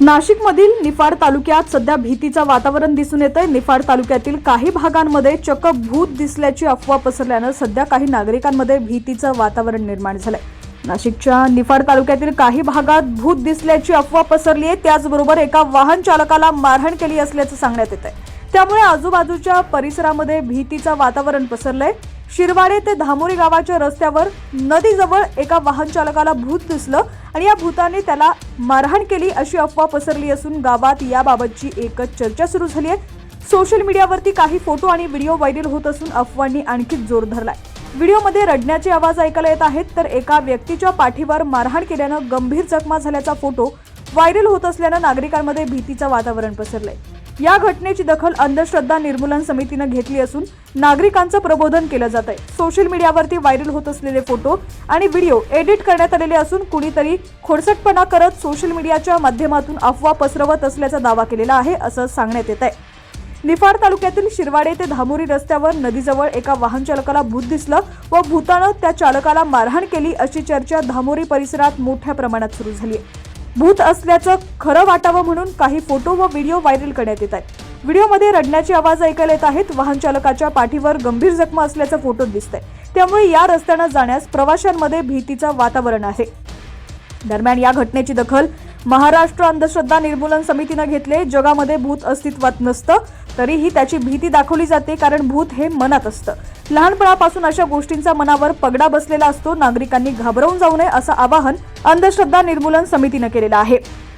नाशिकमधील निफाड तालुक्यात सध्या भीतीचं वातावरण दिसून येतंय. निफाड तालुक्यातील काही भागांमध्ये चक्क भूत दिसल्याची अफवा पसरल्यानं सध्या काही नागरिकांमध्ये भीतीचं वातावरण निर्माण झालंय. नाशिकच्या निफाड तालुक्यातील काही भागात भूत दिसल्याची अफवा पसरली आहे. त्याचबरोबर एका वाहन चालकाला मारहाण केली असल्याचं सांगण्यात येत आहे त्यामुळे आजूबाजूच्या परिसरामध्ये भीतीचं वातावरण पसरलंय. शिरवाडे ते धामोरी गावाच्या रस्त्यावर नदीजवळ एका वाहन चालकाला भूत दिसलं आणि या भूताने त्याला मारहाण केली अशी अफवा पसरली असून गावात याबाबतची एकच चर्चा सुरू झाली आहे. सोशल मीडियावरती काही फोटो आणि व्हिडिओ व्हायरल होत असून अफवांनी आणखी जोर धरलाय. व्हिडिओमध्ये रडण्याचे आवाज ऐकायला येत आहेत तर एका व्यक्तीच्या पाठीवर मारहाण केल्यानं गंभीर जखमा झाल्याचा फोटो व्हायरल होत असल्यानं नागरिकांमध्ये भीतीचं वातावरण पसरलंय. या घटनेची दखल अंधश्रद्धा निर्मूलन समितीनं घेतली असून नागरिकांचं प्रबोधन केलं जात आहे. सोशल मीडियावरती व्हायरल होत असलेले फोटो आणि व्हिडिओ एडिट करण्यात आलेले असून कुणीतरी खोडसटपणा करत सोशल मीडियाच्या माध्यमातून अफवा पसरवत असल्याचा दावा केलेला आहे असं सांगण्यात येत आहे. निफाड तालुक्यातील शिरवाडे ते धामोरी रस्त्यावर नदीजवळ एका वाहन चालकाला भूत दिसलं व भूतानं त्या चालकाला मारहाण केली अशी चर्चा धामोरी परिसरात मोठ्या प्रमाणात सुरू झाली आहे. भूत असल्याचं खरं वाटावं म्हणून काही फोटो व व्हिडिओ व्हायरल करण्यात येत आहेत. व्हिडिओमध्ये रडण्याचे आवाज ऐकायला येत आहेत. वाहन चालकाच्या पाठीवर गंभीर जखमा असल्याचं फोटो आहे त्यामुळे या रस्त्यानं जाण्यास प्रवाशांमध्ये भीतीचं वातावरण आहे. दरम्यान या घटनेची दखल महाराष्ट्र अंधश्रद्धा निर्मूलन समितीनं घेतले. जगामध्ये भूत अस्तित्वात नसतं. तरीही त्याची भीती दाखवली जाते कारण भूत हे मनात असतं. लहानपणापासून अशा गोष्टींचा मनावर पगडा बसलेला असतो. नागरिकांनी घाबरवून जाऊ नये असं आवाहन अंधश्रद्धा निर्मूलन समितीनं केलेलं आहे.